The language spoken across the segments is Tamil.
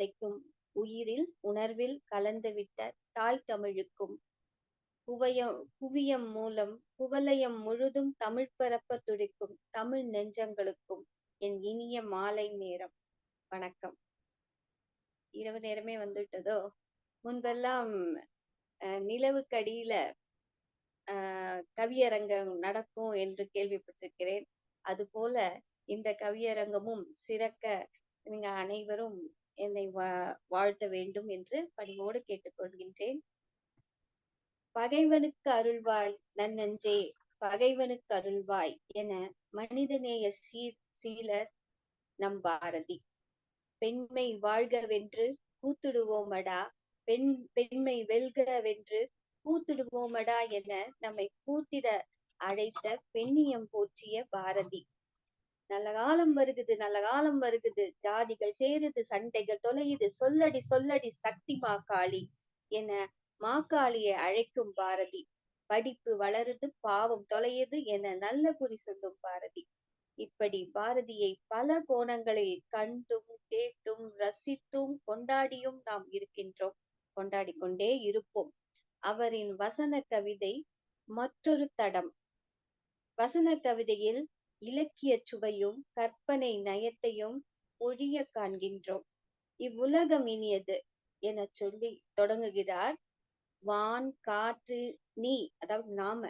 வார்த்தைக்கும் உயிரில் உணர்வில் கலந்துவிட்ட தாய் தமிழுக்கும் குவயம் குவியம் மூலம் குவலயம் முழுதும் தமிழ் பரப்ப துடிக்கும் தமிழ் நெஞ்சங்களுக்கும் என் இனிய மாலை நேரம். வணக்கம். இரவு நேரமே வந்துட்டதோ முன்பெல்லாம் அஹ், நிலவுக்கடியில ஆஹ் கவியரங்கம் நடக்கும் என்று கேள்விப்பட்டிருக்கிறேன். அதுபோல இந்த கவியரங்கமும் சிறக்க நீங்க அனைவரும் என்னை வா வாழ்த்த வேண்டும் என்று பணிவோடு கேட்டுக்கொள்கின்றேன். பகைவனுக்கு அருள்வாய் நன்னஞ்சே பகைவனுக்கு அருள்வாய் என மனிதநேய சீர் சீலர் நம் பாரதி. பெண்மை வாழ்கவென்று கூத்துடுவோமடா பெண் பெண்மை வெல்கவென்று கூத்துடுவோமடா என நம்மை கூத்திட அழைத்த பெண்ணியம் போற்றிய பாரதி. நல்ல காலம் வருகுது நல்ல காலம் வருகுது. ஜாதிகள் சேருது சண்டைகள் தொலையுது. சொல்லடி சொல்லடி சக்தி மாக்காளி என மாக்காளியை அழைக்கும் பாரதி. படிப்பு வளருது பாவம் தொலையுது என நல்ல குறி சொல்லும் பாரதி. இப்படி பாரதியை பல கோணங்களில் கண்டும் கேட்டும் ரசித்தும் கொண்டாடியும் நாம் இருக்கின்றோம். கொண்டாடி கொண்டே இருப்போம். அவரின் வசன கவிதை மற்றொரு தடம். வசன கவிதையில் இலக்கிய சுவையும் கற்பனை நயத்தையும் ஒழிய காண்கின்றோம். இவ்வுலகம் இனியது என சொல்லி தொடங்குகிறார் வான் காற்று நீ அதாவது நாம.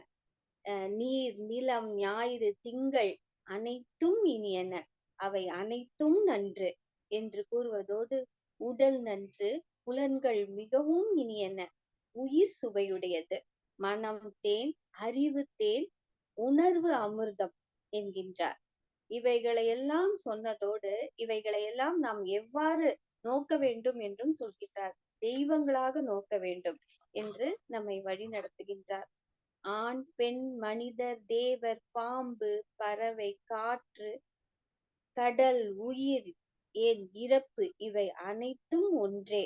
அஹ் நீர் நிலம் ஞாயிறு திங்கள் அனைத்தும் இனியன. அவை அனைத்தும் நன்று என்று கூறுவதோடு உடல் நன்று புலன்கள் மிகவும் இனியன. உயிர் சுவையுடையது. மனம் தேன் அறிவு தேன் உணர்வு அமிர்தம். என்கின்றார். இவைகளை எல்லாம் சொன்னதோடு இவைகளை எல்லாம் நாம் எவ்வாறு நோக்க வேண்டும் என்றும் சொல்கிறார் தெய்வங்களாக நோக்க வேண்டும் என்று நம்மை வழி நடத்துகின்றார் ஆண் பெண் மனிதர் தேவர் பாம்பு பறவை காற்று கடல் உயிர் ஏன் இறப்பு இவை அனைத்தும் ஒன்றே.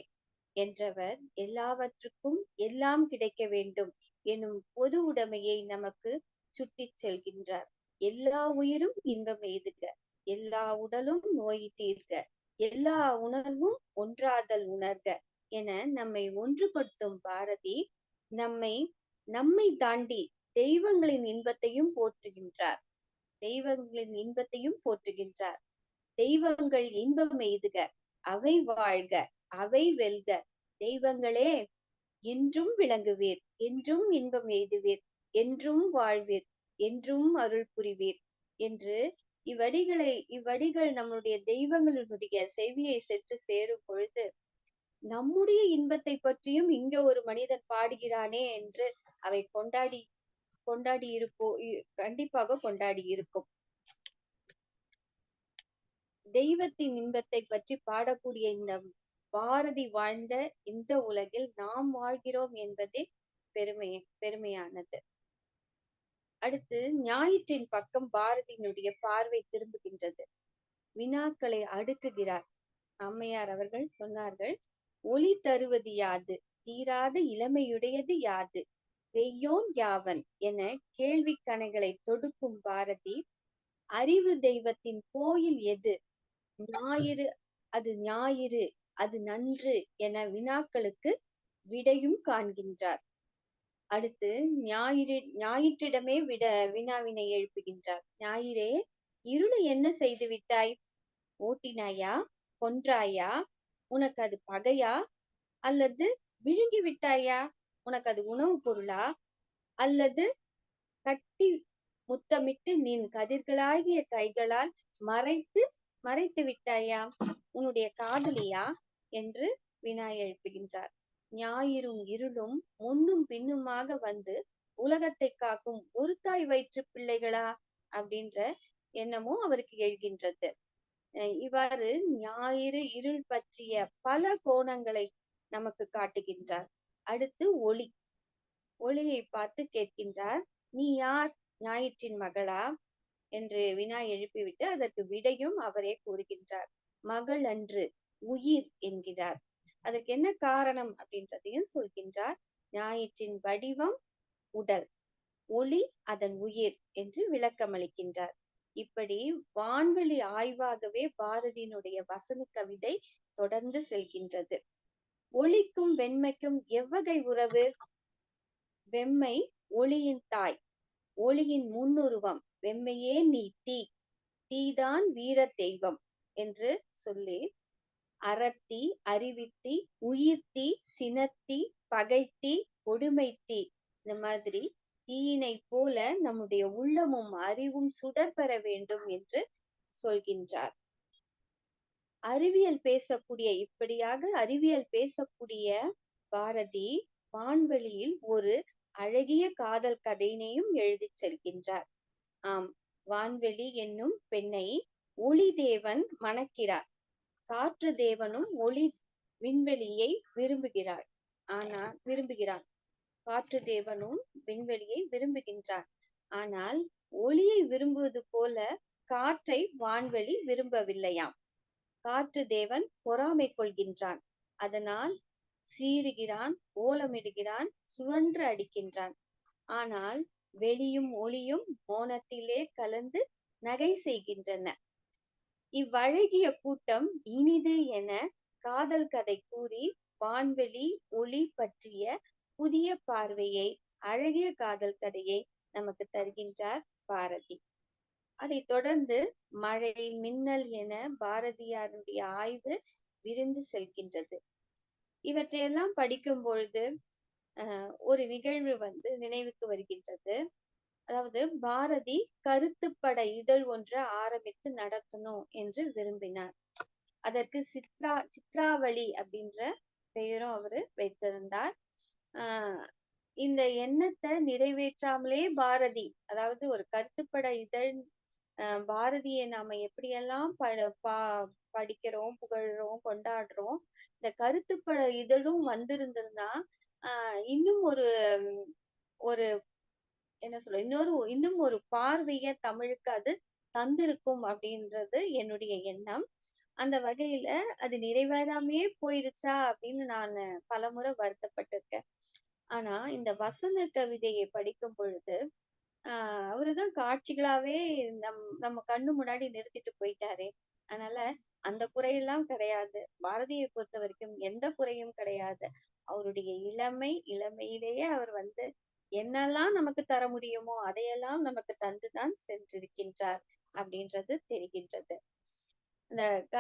என்றவர் எல்லாவற்றுக்கும் எல்லாம் கிடைக்க வேண்டும் எனும் பொது உடைமையை நமக்கு சுட்டி செல்கின்றார். எல்லா உயிரும் இன்பம் எய்துக. எல்லா உடலும் நோய் தீர்க்க எல்லா உணர்வும் ஒன்றாதல் உணர்க என நம்மை ஒன்றுபடுத்தும் பாரதி நம்மை நம்மை தாண்டி தெய்வங்களின் இன்பத்தையும் போற்றுகின்றார். தெய்வங்களின் இன்பத்தையும் போற்றுகின்றார். தெய்வங்கள் இன்பம் எய்துக. அவை வாழ்க. அவை வெல்க. தெய்வங்களே என்றும் விளங்குவீர். என்றும் இன்பம் எய்துவீர். என்றும் வாழ்வீர். என்றும் அருள் புரிவீர் என்று இவ்வடிகளை இவ்வடிகள் நம்முடைய தெய்வங்களினுடைய செவியை சென்று சேரும் பொழுது நம்முடைய இன்பத்தை பற்றியும் இங்க ஒரு மனிதன் பாடுகிறானே என்று அவை கொண்டாடி கொண்டாடி இருப்போ இ- கண்டிப்பாக கொண்டாடி இருக்கும். தெய்வத்தின் இன்பத்தை பற்றி பாடக்கூடிய இந்த பாரதி வாழ்ந்த இந்த உலகில் நாம் வாழ்கிறோம் என்பதே பெருமை பெருமையானது. அடுத்து ஞாயிற்றின் பக்கம் பாரதியினுடைய பார்வை திரும்புகின்றது. வினாக்களை அடுக்குகிறார். அம்மையார் அவர்கள் சொன்னார்கள் ஒளி தருவது யாது? தீராத இளமையுடையது யாது? வெய்யோன் யாவன்? என கேள்வி கணைகளை தொடுக்கும் பாரதி அறிவு தெய்வத்தின் கோயில் எது? ஞாயிறு அது ஞாயிறு அது நன்று என வினாக்களுக்கு விடையும் காண்கின்றார். அடுத்து ஞாயிறு ஞாயிற்றிடமே விட வினாவினை எழுப்புகின்றார். ஞாயிறே இருளை என்ன செய்து விட்டாய்? ஓட்டினாயா? கொன்றாயா? உனக்கு அது பகையா? அல்லது விழுங்கி விட்டாயா? உனக்கு அது உணவு பொருளா? அல்லது கட்டி முத்தமிட்டு நின் கதிர்களாகிய கைகளால் மறைத்து மறைத்து விட்டாயா? உன்னுடைய காதலியா? என்று வினா எழுப்புகின்றார். ஞாயிறும் இருளும் முன்னும் பின்னுமாக வந்து உலகத்தை காக்கும் ஒரு தாய் வயிற்று பிள்ளைகளா அப்படின்ற எண்ணமும் அவருக்கு எழுகின்றது. அஹ் இவ்வாறு ஞாயிறு இருள் பற்றிய பல கோணங்களை நமக்கு காட்டுகின்றார். அடுத்து ஒளி. ஒளியை பார்த்து கேட்கின்றார் நீ யார்? ஞாயிற்றின் மகளா? என்று வினா எழுப்பிவிட்டு அதற்கு விடையும் அவரே கூறுகின்றார். மகள் அன்று உயிர் என்கிறார். அதற்கு என்ன காரணம் அப்படின்றதையும் சொல்கின்றார். ஞாயிற்றின் வடிவம் உடல் ஒளி அதன் உயிர் என்று விளக்கம் அளிக்கின்றார் இப்படி வான்வெளி ஆய்வாகவே பாரதியினுடைய வசன கவிதை தொடர்ந்து செல்கின்றது. ஒளிக்கும் வெண்மைக்கும் எவ்வகை உறவு? வெம்மை ஒளியின் தாய் ஒளியின் முன்னுருவம் வெம்மையே நீ தீ தீதான் வீர தெய்வம் என்று சொல்லி அறத்தி அறிவித்தி உயிர்த்தி சினத்தி பகைத்தி கொடுமைத்தி. இந்த மாதிரி தீயினை போல நம்முடைய உள்ளமும் அறிவும் சுடர் பெற வேண்டும் என்று சொல்கின்றார். அறிவியல் பேசக்கூடிய இப்படியாக அறிவியல் பேசக்கூடிய பாரதி வான்வெளியில் ஒரு அழகிய காதல் கதையினையும் எழுதிச் செல்கின்றார். ஆம் வான்வெளி என்னும் பெண்ணை ஒளி தேவன் மணக்கிறார். காற்று தேவனும் ஒளி விண்வெளியை விரும்புகிறார். ஆனால் விரும்புகிறார். காற்று தேவனும் விண்வெளியை விரும்புகின்றார். ஆனால் ஒளியை விரும்புவது போல காற்றை வான்வெளி விரும்பவில்லையாம். காற்று தேவன் பொறாமை கொள்கின்றான். அதனால் சீறுகிறான் ஓலமிடுகிறான் சுழன்று அடிக்கின்றான். ஆனால் வெளியும் ஒளியும் மோனத்திலே கலந்து நகை செய்கின்றன. இவ்வழகிய கூட்டம் இனிது என காதல் கதை கூறி வான்வெளி ஒளி பற்றிய புதிய பார்வையை அழகிய காதல் கதையை நமக்கு தருகின்றார் பாரதி. அதை தொடர்ந்து மழை மின்னல் என பாரதியாருடைய ஆய்வு விரிந்து செல்கின்றது. இவற்றையெல்லாம் படிக்கும் பொழுது அஹ் ஒரு நிகழ்வு வந்து நினைவுக்கு வருகின்றது. அதாவது பாரதி கருத்துப்பட இதழ் ஒன்று ஆரம்பித்து நடத்தணும் என்று விரும்பினார். அதற்கு சித்ரா சித்ராவளி அப்படின்ற பெயரும் அவரு வைத்திருந்தார். ஆஹ் இந்த எண்ணத்தை நிறைவேற்றாமலே பாரதி அதாவது ஒரு கருத்துப்பட இதழ் பாரதியை நாம எப்படியெல்லாம் ப பா படிக்கிறோம் புகழ்றோம் கொண்டாடுறோம் இந்த கருத்துப்பட இதழும் வந்திருந்திருந்தா ஆஹ் இன்னும் ஒரு ஒரு என்ன சொல்ற இன்னொரு இன்னும் ஒரு பார்வைய தமிழுக்கு அது தந்திருக்கும் அப்படின்றது என்னுடைய எண்ணம். அந்த வகையில அது நிறைவேறாமையே போயிருச்சா அப்படின்னு நான் பலமுறை வருத்தப்பட்டிருக்கேன். ஆனா இந்த வசன கவிதையை படிக்கும் பொழுது ஆஹ் அவருதான் காட்சிகளாவே நம் நம்ம கண்ணு முன்னாடி நிறுத்திட்டு போயிட்டாரே. அதனால அந்த குறையெல்லாம் கிடையாது. பாரதியை பொறுத்த வரைக்கும் எந்த குறையும் கிடையாது. அவருடைய இளமை இளமையிலேயே அவர் வந்து என்னெல்லாம் நமக்கு தர முடியுமோ அதையெல்லாம் நமக்கு தந்துதான் சென்றிருக்கின்றார் அப்படின்றது தெரிகின்றது. அந்த க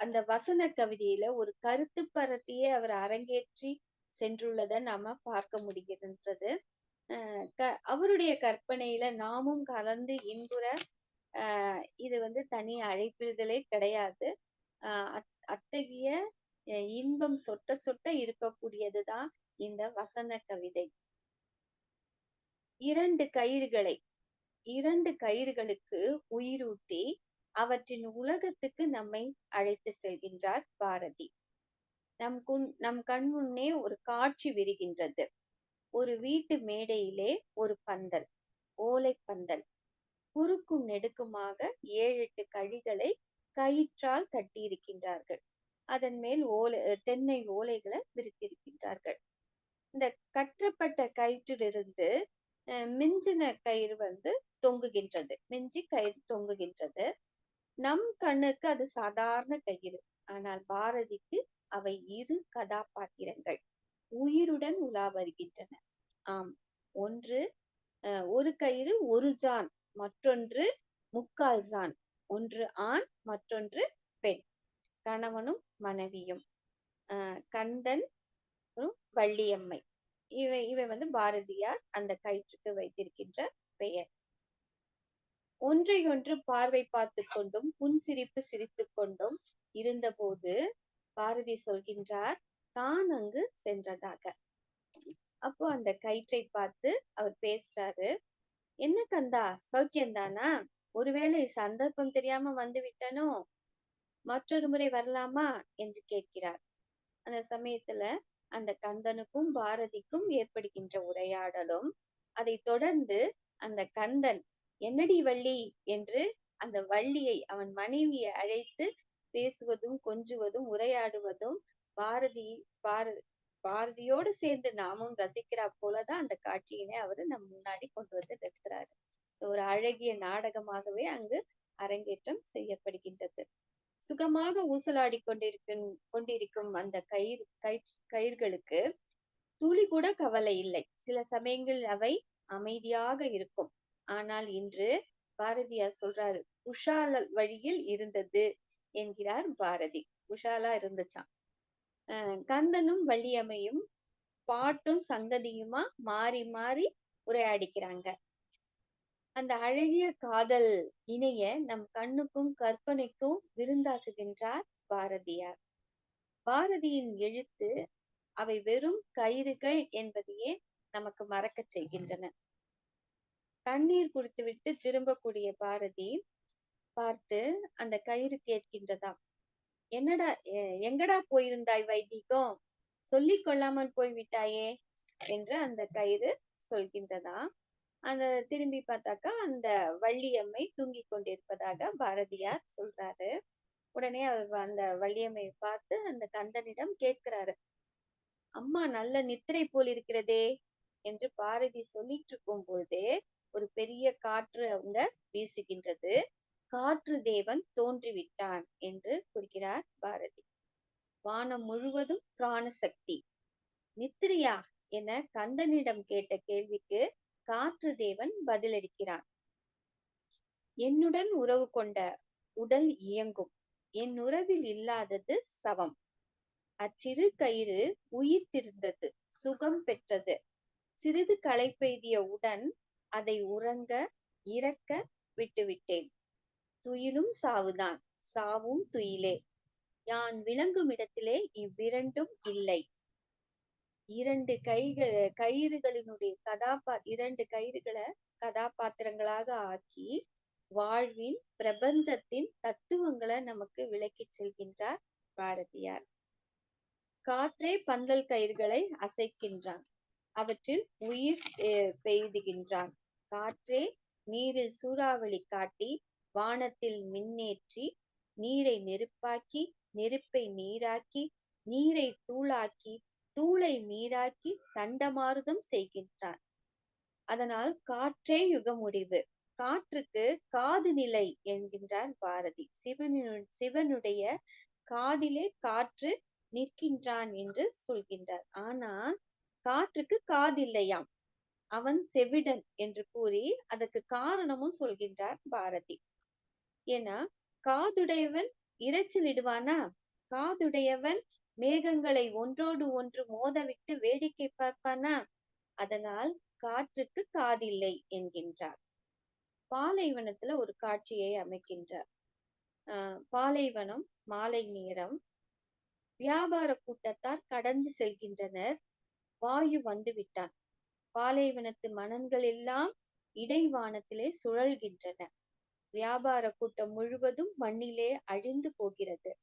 அந்த வசன கவிதையில ஒரு கருத்து பரத்தியே அவர் அரங்கேற்றி சென்றுள்ளதை நாம பார்க்க முடிகின்றது. க அவருடைய கற்பனையில நாமும் கலந்து இன்புற ஆஹ் இது வந்து தனி அழைப்பிடுதலே கிடையாது. ஆஹ் அத்தகைய இன்பம் சொட்ட சொட்ட இருக்கக்கூடியதுதான் இந்த வசன கவிதை. இரண்டு கயிறுகளை இரண்டு கயிறுகளுக்கு உயிரூட்டி அவற்றின் உலகத்துக்கு நம்மை அழைத்து செல்கின்றார் பாரதி. நம் குன் நம் கண் முன்னே ஒரு காட்சி விரிகின்றது. ஒரு வீட்டு மேடையிலே ஒரு பந்தல் ஓலை பந்தல். குறுக்கும் நெடுக்குமாக ஏழு எட்டு கழிகளை கயிற்றால் கட்டியிருக்கின்றார்கள். அதன் மேல் ஓலை தென்னை ஓலைகளை விரித்திருக்கின்றார்கள். இந்த கற்றப்பட்ட கயிற்றிலிருந்து மிஞ்சின கயிறு வந்து தொங்குகின்றது. மிஞ்சி கயிறு தொங்குகின்றது. நம் கண்ணுக்கு அது சாதாரண கயிறு. ஆனால் பாரதிக்கு அவை இரு கதாபாத்திரங்கள் உயிருடன் உலா வருகின்றன. ஆம் ஒன்று அஹ், ஒரு கயிறு ஒரு ஜான் மற்றொன்று முக்கால் ஜான் ஒன்று ஆண் மற்றொன்று பெண். கணவனும் மனைவியும் ஆஹ் கந்தன் வள்ளியம்மை. இவை இவை வந்து பாரதியார் அந்த கயிற்றுக்கு வைத்திருக்கின்ற பெயர். ஒன்றையொன்று பார்வை பார்த்து கொண்டும் புன்சிரிப்பு சிரித்துக் கொண்டும் இருந்தபோது பாரதி சொல்கின்றார் தான் அங்கு சென்றதாக. அப்போ அந்த கயிற்றை பார்த்து அவர் பேசுறாரு என்ன கந்தா சௌக்கியம்தானா ஒருவேளை சந்தர்ப்பம் தெரியாம வந்து விட்டனோ? மற்றொரு முறை வரலாமா? என்று கேட்கிறார். அந்த சமயத்துல அந்த கந்தனுக்கும் பாரதிக்கும் ஏற்படுகின்ற உரையாடலும் அதை தொடர்ந்து அந்த கந்தன் என்னடி வள்ளி? என்று அந்த வள்ளியை அவன் மனைவியை அழைத்து பேசுவதும் கொஞ்சுவதும் உரையாடுவதும் பாரதி பார பாரதியோடு சேர்ந்து நாமும் ரசிக்கிறா போலதான் அந்த காட்சியினை அவர் நம் முன்னாடி கொண்டு வந்து நிறுத்துறாரு. ஒரு அழகிய நாடகமாகவே அங்கு அரங்கேற்றம் செய்யப்படுகின்றது. சுகமாக ஊசலாடி கொண்டிருக்கும் கொண்டிருக்கும் அந்த கயிறு கயிற் கயிர்களுக்கு துளி கூட கவலை இல்லை. சில சமயங்களில் அவை அமைதியாக இருக்கும். ஆனால் இன்று பாரதியார் சொல்றாரு உஷால வழியில் இருந்தது என்கிறார் பாரதி. உஷாலா இருந்துச்சான் கந்தனும் வள்ளியம்மையும் பாட்டும் சங்கதியுமா மாறி மாறி உரையாடிக்கிறாங்க. அந்த அழகிய காதல் இணைய நம் கண்ணுக்கும் கற்பனைக்கும் விருந்தாக்குகின்றார் பாரதியார். பாரதியின் எழுத்து அவை வெறும் கயிறுகள் என்பதையே நமக்கு மறக்கச் செய்கின்றன. கண்ணீர் குடித்துவிட்டு திரும்பக்கூடிய பாரதி பார்த்து அந்த கயிறு கேட்கின்றதாம். என்னடா எங்கடா போயிருந்தாய் வைதிகம் சொல்லிக் கொள்ளாமல் போய்விட்டாயே? என்று அந்த கயிறு சொல்கின்றதா அந்த திரும்பி பார்த்தாக்கா அந்த வள்ளியம்மை தூங்கிக் கொண்டிருப்பதாக பாரதியார் சொல்றாரு. உடனே அவர் அந்த வள்ளியம்மையை பார்த்து அந்த கந்தனிடம் கேட்கிறாரு அம்மா நல்ல நித்திரை போல் இருக்கிறதே என்று பாரதி சொல்லிட்டு இருக்கும் பொழுதே ஒரு பெரிய காற்று அவங்க வீசுகின்றது. காற்று தேவன் தோன்றிவிட்டான் என்று குறிக்கிறார் பாரதி. வானம் முழுவதும் பிராணசக்தி. நித்திரியா? என கந்தனிடம் கேட்ட கேள்விக்கு காற்று தேவன் பதிலளிக்கிறான் என்னுடன் உறவு கொண்ட உடல் இயங்கும். என் உறவில் இல்லாதது சவம். அச்சிறு கயிறு உயிர்த்திருந்தது சுகம் பெற்றது. சிறிது களைப்பெய்திய உடன் அதை உறங்க இறக்க விட்டுவிட்டேன். துயிலும் சாவுதான் சாவும் துயிலே. யான் விளங்கும் இடத்திலே இவ்விரண்டும் இல்லை. இரண்டு கைகள் கயிறுகளினுடைய கதாபா இரண்டு கயிறுகளை கதாபாத்திரங்களாக ஆக்கி வாழ்வின் பிரபஞ்சத்தின் தத்துவங்களை நமக்கு விளக்கி செல்கின்றார் பாரதியார். காற்றே பந்தல் கயிர்களை அசைக்கின்றான். அவற்றில் உயிர் அஹ், பெய்துகின்றான். காற்றே நீரில் சூறாவளி காட்டி வானத்தில் மின்னேற்றி நீரை நெருப்பாக்கி நெருப்பை நீராக்கி நீரை தூளாக்கி தூளை நீராக்கி சண்டமாருதம் செய்கின்றான். அதனால் காற்றே யுக முடிவு காற்றுக்கு காது நிலை என்கின்றார் பாரதி. சிவனு சிவனுடைய காதிலே காற்று நிற்கின்றான் என்று சொல்கின்றார். ஆனா காற்றுக்கு காதில்லையாம். அவன் செவிடன் என்று கூறி அதற்கு காரணமும் சொல்கின்றார் பாரதி. ஏன்னா காதுடையவன் இரைச்சலிடுவானா? காதுடையவன் மேகங்களை ஒன்றோடு ஒன்று மோதவிட்டு வேடிக்கை பார்ப்பானா? அதனால் காற்றுக்கு காதில்லை என்கின்றார். பாலைவனத்துல ஒரு காட்சியை அமைக்கின்றார். ஆஹ் பாலைவனம் மாலை நேரம். வியாபார கூட்டத்தார் கடந்து செல்கின்றனர். வாயு வந்து விட்டான் பாலைவனத்து மனங்கள் எல்லாம் இடைவானத்திலே சுழல்கின்றன. வியாபார கூட்டம் முழுவதும் மண்ணிலே அழிந்து போகிறது.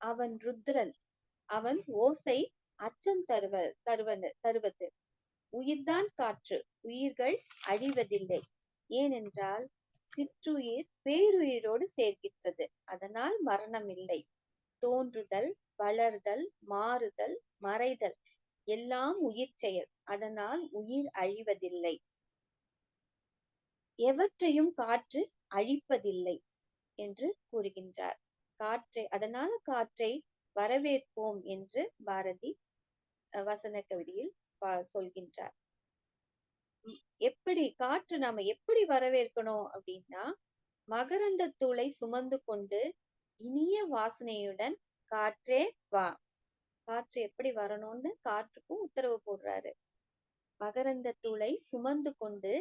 அவன் ருத்ரன் அவன் ஓசை அச்சம் தருவ தருவன தருவது. உயிர்தான் காற்று உயிர்கள் அழிவதில்லை. ஏனென்றால் சிற்றுயிர் பேருயிரோடு சேர்க்கின்றது அதனால் மரணம் இல்லை. தோன்றுதல் வளர்தல் மாறுதல் மறைதல் எல்லாம் உயிர் செயல். அதனால் உயிர் அழிவதில்லை. எவற்றையும் காற்று அழிப்பதில்லை என்று கூறுகின்றார். காற்றை அதனால காற்றை வரவேற்போம் என்று பாரதி அஹ், வசன கவிதையில் சொல்கின்றார். எப்படி காற்று நாம எப்படி வரவேற்கணும் அப்படின்னா மகரந்த தூளை சுமந்து கொண்டு இனிய வாசனையுடன் காற்றே வா. காற்று எப்படி வரணும்னு காற்றுக்கும் உத்தரவு போடுறாரு. மகரந்த தூளை சுமந்து கொண்டு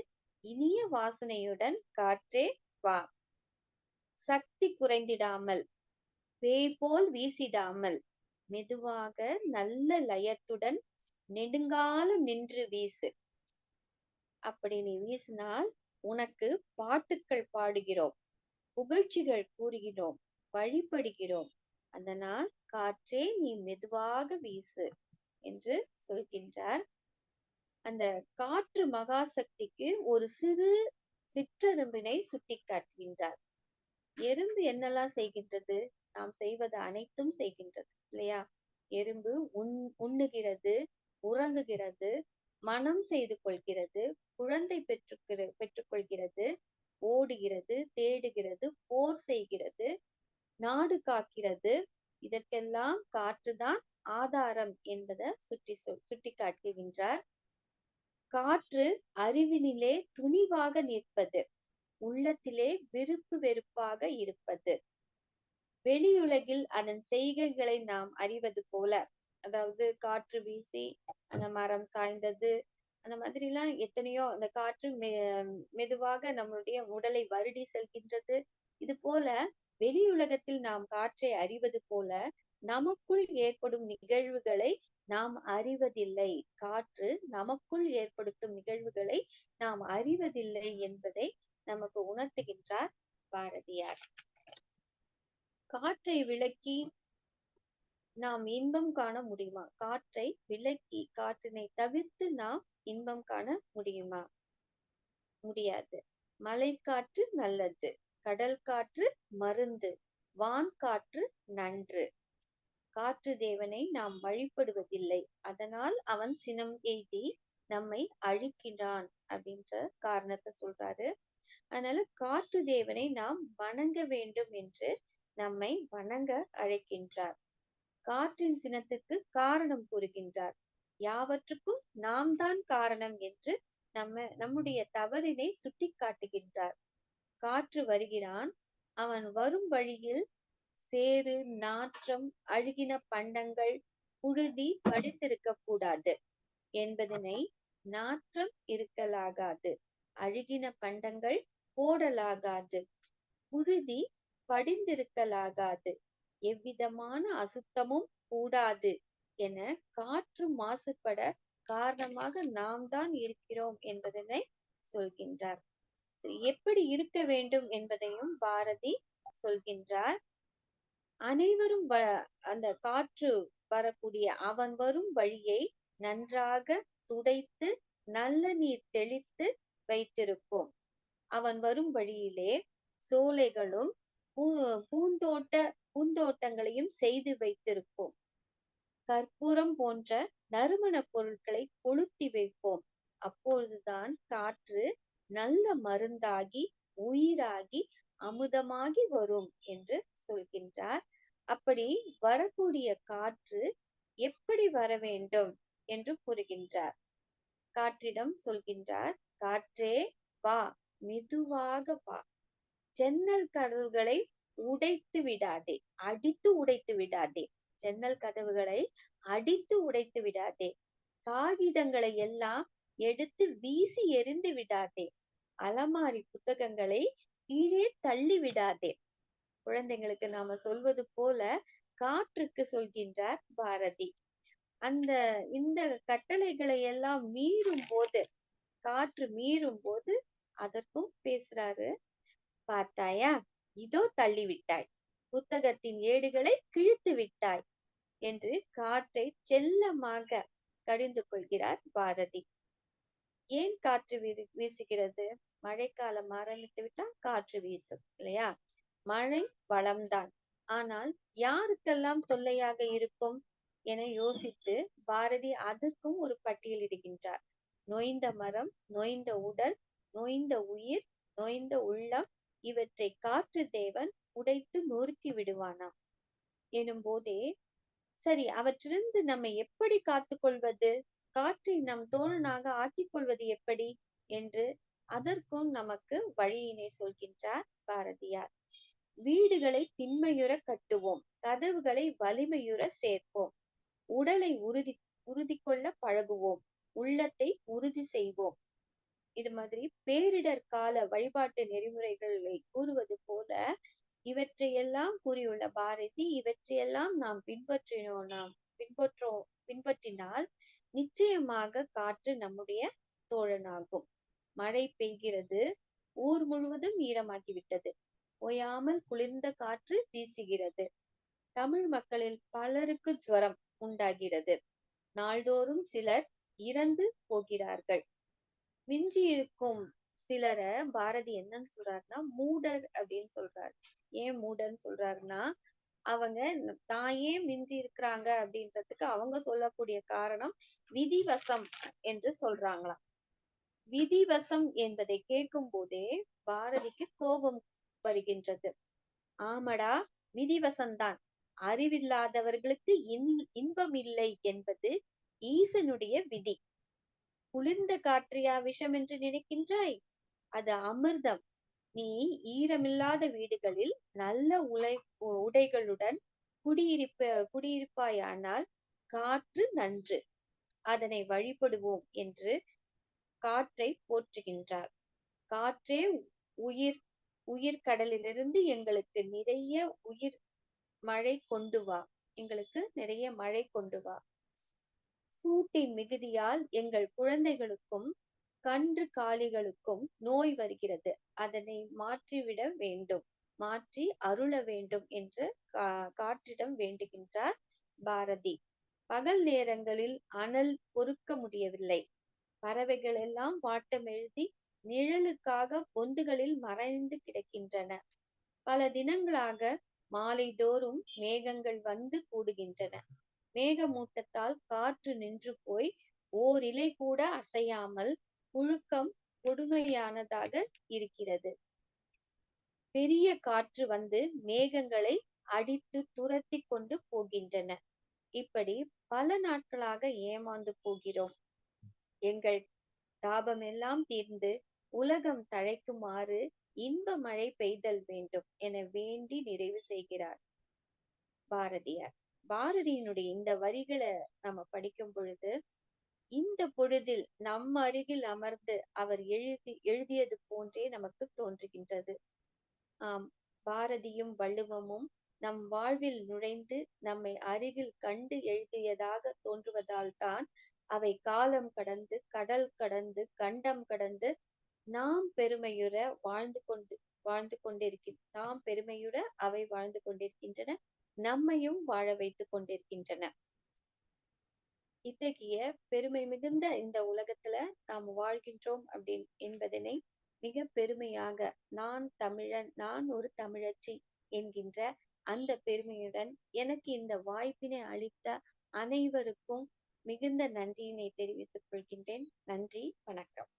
இனிய வாசனையுடன் காற்றே வா. சக்தி குறைந்திடாமல் பேய் போல் வீசிடாமல். மெதுவாக நல்ல லயத்துடன் நெடுங்காலம் நின்று வீசு. அப்படி நீ வீசினால் உனக்கு பாட்டுக்கள் பாடுகிறோம். புகழ்ச்சிகள் கூறுகிறோம். வழிபடுகிறோம். அதனால் காற்றே நீ மெதுவாக வீசு என்று சொல்கின்றார். அந்த காற்று மகாசக்திக்கு ஒரு சிறு சிற்றெரும்பினை சுட்டி காட்டுகின்றார் எறும்பு என்னெல்லாம் செய்கின்றது? நாம் செய்வது அனைத்தும் செய்கின்றது இல்லையா? எறும்பு உண் உண்ணுகிறது உறங்குகிறது மனம் செய்து கொள்கிறது குழந்தை பெற்று பெற்றுக்கொள்கிறது ஓடுகிறது தேடுகிறது போர் செய்கிறது நாடு காக்கிறது இதற்கெல்லாம் காற்றுதான் ஆதாரம் என்பதை சுட்டி சொல் சுட்டி காட்டுகின்றார். காற்று அறிவினிலே துணிவாக நிற்பது உள்ளத்திலே விருப்பு வெறுப்பாக இருப்பது வெளியுலகில் அதன் செய்கைகளை நாம் அறிவது போல. அதாவது காற்று வீசி அந்த மரம் சாய்ந்தது அந்த மாதிரி எல்லாம் எத்தனையோ அந்த காற்று மெ மெதுவாக நம்மளுடைய உடலை வருடி செல்கின்றது. இது போல வெளியுலகத்தில் நாம் காற்றை அறிவது போல நமக்குள் ஏற்படும் நிகழ்வுகளை நாம் அறிவதில்லை. காற்று நமக்குள் ஏற்படுத்தும் நிகழ்வுகளை நாம் அறிவதில்லை என்பதை நமக்கு உணர்த்துகின்றார் பாரதியார். காற்றை விளக்கி நாம் இன்பம் காண முடியுமா? காற்றை விலக்கி காற்றினை தவிர்த்து நாம் இன்பம் காண முடியுமா? முடியாது. மலைக்காற்று நல்லது கடல் காற்று மருந்து வான் காற்று நன்று. காற்று தேவனை நாம் வழிபடுவதில்லை அதனால் அவன் சினம் எய்தி நம்மை அழிக்கிறான் அப்படின்ற காரணத்தை சொல்றாரு. அதனால காற்று தேவனை நாம் வணங்க வேண்டும் என்று நம்மை வணங்க அழைக்கின்றார். காற்றின் சினத்துக்கு காரணம் கூறுகின்றார். யாவற்றுக்கும் நாம் தான் காரணம் என்று நம்ம நம்முடைய தவறினை சுட்டி காட்டுகின்றார். காற்று வருகிறான். அவன் வரும் வழியில் சேறு நாற்றம் அழுகின பண்டங்கள் புழுதி படித்திருக்க கூடாது என்பதனை நாற்றம் இருக்கலாகாது அழுகின பண்டங்கள் போடலாகாது. புழுதி படிந்திருக்கலாகாது எவ்விதமான அசுத்தமும் கூடாது என காற்று மாசுபட காரணமாக நாம் தான் இருக்கிறோம் என்பதனை சொல்கின்றார். எப்படி இருக்க வேண்டும் என்பதையும் பாரதி சொல்கின்றார். அனைவரும் வ அந்த காற்று வரக்கூடிய அவன் வரும் வழியை நன்றாக துடைத்து நல்ல நீர் தெளித்து வைத்திருப்போம். அவன் வரும் வழியிலே சோலைகளும் பூ பூந்தோட்ட பூந்தோட்டங்களையும் செய்து வைத்திருப்போம். கற்பூரம் போன்ற நறுமண பொருட்களை கொளுத்தி வைப்போம். அப்பொழுதுதான் காற்று நல்ல மருந்தாகி உயிராகி அமுதமாகி வரும் என்று சொல்கின்றார். அப்படி வரக்கூடிய காற்று எப்படி வர வேண்டும் என்று கூறுகின்றார். காற்றிடம் சொல்கின்றார் காற்றே வா மெதுவாக வா. ஜன்னல் கதவுகளை உடைத்து விடாதே அடித்து உடைத்து விடாதே. ஜன்னல் கதவுகளை அடித்து உடைத்து விடாதே. காகிதங்களை எல்லாம் எடுத்து வீசி எறிந்து விடாதே. அலமாரி புத்தகங்களை கீழே தள்ளி விடாதே. குழந்தைங்களுக்கு நாம சொல்வது போல காற்றுக்கு சொல்கின்றார் பாரதி. அந்த இந்த கட்டளைகளை எல்லாம் மீறும் போது காற்று மீறும் போது அதற்கும் பேசுறாரு பார்த்தாயா? இதோ தள்ளிவிட்டாய். புத்தகத்தின் ஏடுகளை கிழித்து விட்டாய் என்று காற்றை செல்லமாக கடிந்து கொள்கிறார் பாரதி. ஏன் காற்று வீசுகிறது? மழைக்காலம் ஆரம்பித்து விட்டால் காற்று வீசும் இல்லையா? மழை வளம்தான். ஆனால் யாருக்கெல்லாம் தொல்லையாக இருக்கும்? என யோசித்து பாரதி அதற்கும் ஒரு பட்டியலிடுகின்றார் நொய்ந்த மரம் நொய்ந்த உடல் நொய்ந்த உயிர் நொய்ந்த உள்ளம் இவற்றை காற்று தேவன் உடைத்து நொறுக்கி விடுவானாம். எனும் போதே சரி அவற்றிலிருந்து நம்மை எப்படி காத்து கொள்வது காற்றை நம் தோழனாக ஆக்கிக் கொள்வது எப்படி? என்று அதற்கும் நமக்கு வழியினை சொல்கின்றார் பாரதியார். வீடுகளை திண்மையுற கட்டுவோம் கதவுகளை வலிமையுற சேர்ப்போம் உடலை உறுதி உறுதி கொள்ள பழகுவோம் உள்ளத்தை உறுதி செய்வோம். இது மாதிரி பேரிடர் கால வழிபாட்டு நெறிமுறைகளை கூறுவது போல இவற்றையெல்லாம் கூறியுள்ள பாரதி இவற்றையெல்லாம் நாம் பின்பற்றினோம் நாம் பின்பற்றோம் பின்பற்றினால் நிச்சயமாக காற்று நம்முடைய தோழனாகும். மழை பெய்கிறது ஊர் முழுவதும் ஈரமாகிவிட்டது. ஓயாமல் குளிர்ந்த காற்று வீசுகிறது. தமிழ் மக்களில் பலருக்கு ஜுவரம் உண்டாகிறது. நாள்தோறும் சிலர் இறந்து போகிறார்கள். மிஞ்சி இருக்கும் சிலர பாரதி என்னன்னு சொல்றாருன்னா மூடர் அப்படின்னு சொல்றாரு. ஏன் மூடர்ன்னு சொல்றாருன்னா அவங்க தான் ஏன் மிஞ்சி இருக்கிறாங்க அப்படின்றதுக்கு அவங்க சொல்லக்கூடிய காரணம் விதிவசம் என்று சொல்றாங்களாம். விதிவசம் என்பதை கேட்கும் போதே பாரதிக்கு கோபம் வருகின்றது. ஆமடா விதிவசம்தான். அறிவில்லாதவர்களுக்கு இன் இன்பம் இல்லை என்பது ஈசனுடைய விதி. குளிர்ந்த காற்றையா விஷம் என்று நினைக்கின்றாய்? அது அமிர்தம். நீ ஈரமில்லாத வீடுகளில் நல்ல உலை உடைகளுடன் குடியிருப்ப குடியிருப்பாயானால் காற்று நன்று. அதனை வழிபடுவோம் என்று காற்றை போற்றுகின்றார். காற்றே உயிர் உயிர் கடலிலிருந்து எங்களுக்கு நிறைய உயிர் மழை கொண்டு வா. எங்களுக்கு நிறைய மழை கொண்டு வா. சூட்டின் மிகுதியால் எங்கள் குழந்தைகளுக்கும் கன்று காளிகளுக்கும் நோய் வருகிறது. அதனை மாற்றிவிட வேண்டும். மாற்றி அருள வேண்டும் என்று கா காற்றிடம் வேண்டுகின்றார் பாரதி. பகல் நேரங்களில் அனல் பொறுக்க முடியவில்லை. பறவைகள் எல்லாம் வாட்டம் எழுதி நிழலுக்காக பொந்துகளில் மறைந்து கிடக்கின்றன. பல தினங்களாக மாலைதோறும் மேகங்கள் வந்து கூடுகின்றன. மேகமூட்டத்தால் காற்று நின்று போய் ஓர் இலை கூட அசையாமல் புழுக்கம் கொடுமையானதாக இருக்கிறது. பெரிய காற்று வந்து மேகங்களை அடித்து துரத்தி கொண்டு போகின்றன. இப்படி பல நாட்களாக ஏமாந்து போகிறோம். எங்கள் தாபமெல்லாம் தீர்ந்து உலகம் தழைக்குமாறு இன்ப மழை பெய்தல் வேண்டும் என வேண்டி நிறைவு செய்கிறார். பாரதியார். பாரதியினுடைய இந்த வரிகளை நம்ம படிக்கும் பொழுது இந்த பொழுதில் நம் அருகில் அமர்ந்து அவர் எழுதி எழுதியது போன்றே நமக்கு தோன்றுகின்றது. ஆம் பாரதியும் வள்ளுவமும் நம் வாழ்வில் நுழைந்து நம்மை அருகில் கண்டு எழுதியதாக தோன்றுவதால் தான் அவை காலம் கடந்து கடல் கடந்து கண்டம் கடந்து நாம் பெருமையுற வாழ்ந்து கொண்டு வாழ்ந்து கொண்டிருக்கின்ற நாம் பெருமையுற அவை வாழ்ந்து கொண்டிருக்கின்றன. நம்மையும் வாழ வைத்துக் கொண்டிருக்கின்றன. இத்தகைய பெருமை மிகுந்த இந்த உலகத்துல நாம் வாழ்கின்றோம் அப்படின் என்பதனை மிக பெருமையாக நான் தமிழன் நான் ஒரு தமிழச்சி என்கின்ற அந்த பெருமையுடன் எனக்கு இந்த வாய்ப்பினை அளித்த அனைவருக்கும் மிகுந்த நன்றியினை தெரிவித்துக் கொள்கின்றேன். நன்றி வணக்கம்.